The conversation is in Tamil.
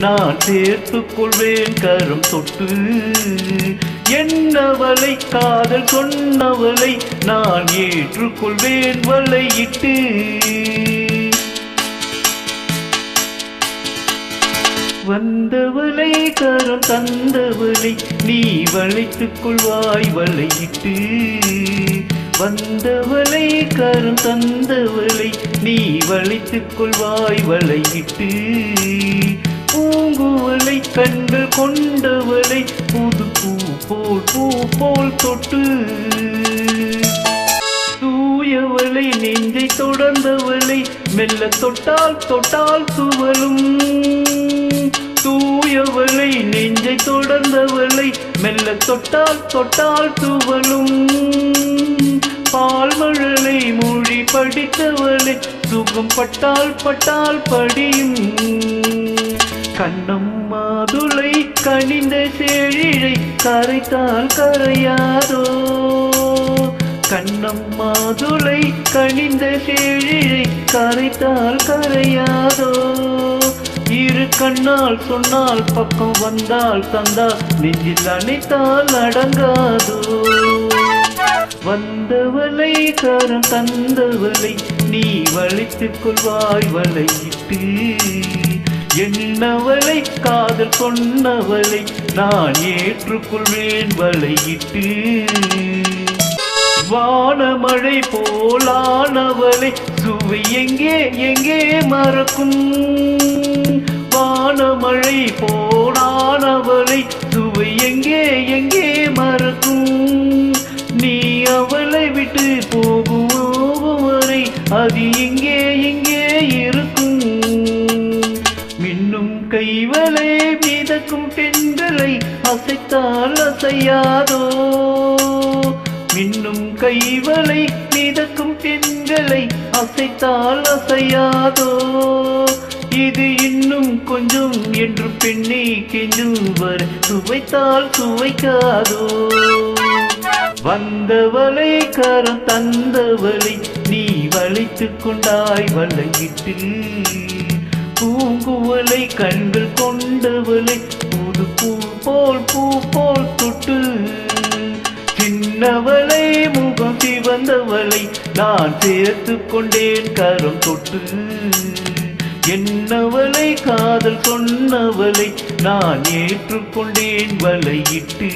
நான் சேர்த்துக் கொள்வேன் கரம் தொட்டு. என்னவளை காதல் சொன்னவளை நான் ஏற்றுக்கொள்வேன் வலையிட்டு வந்தவளை கரம் தந்தவளை நீ வளைத்துக் கொள்வாய் வலையிட்டு வந்தவளை கரம் தந்தவளை நீ வளைத்துக் கொள்வாய் வலையிட்டு பூங்குவலை கண்டு கொண்டவளை புது பூ போல் பூ போல் தொட்டு தூயவளை நெஞ்சை தொடர்ந்தவளை மெல்ல தொட்டால் தொட்டால் துவலும் தூயவளை நெஞ்சை தொடர்ந்தவளை மெல்ல தொட்டால் தொட்டால் துவலும் பால்மழலை மொழி படித்தவளை சுகம் பட்டால் பட்டால் படியும். கண்ணம் மாதுளை கனிந்த செழிழை கரைத்தால் கரையாதோ? கண்ணம் மாதுளை கனிந்த செழிழை கரைத்தால் கரையாதோ? இரு கண்ணால் சொன்னால் பக்கம் வந்தால் தந்தால் நெஞ்சில் அணைத்தால் அடங்காதோ? வந்தவளை கரம் தந்தவளை நீ வளைத்துக் கொள்வாய் வலையிட்டு என்னவளை காதல் கொன்னவளை நான் ஏற்றுக்கொள்வேன் வலையிட்டு வானமழை போலானவளை சுவை எங்கே எங்கே மறக்கும்? வானமழை போலானவளை சுவை செய்தால் அசையாதோ? மின்னும் கைவலை மிதக்கும் பெண்களை அசைத்தால் அசையாதோ? இது இன்னும் கொஞ்சம் என்று பெண்ணை கெஞ்சுவர் சுவைத்தால் சுவைக்காதோ வந்தவளை கரம் தந்தவளை நீ வளைத்து கொண்டாய் வலையிட்டு பூங்குவலை கண்கள் சின்னவளை முகம் சிவந்தவளை நான் சேர்த்து கொண்டேன் கரம் தொட்டு. என்னவளை காதல் சொன்னவளை நான் ஏற்றுக்கொண்டேன் வலையிட்டு.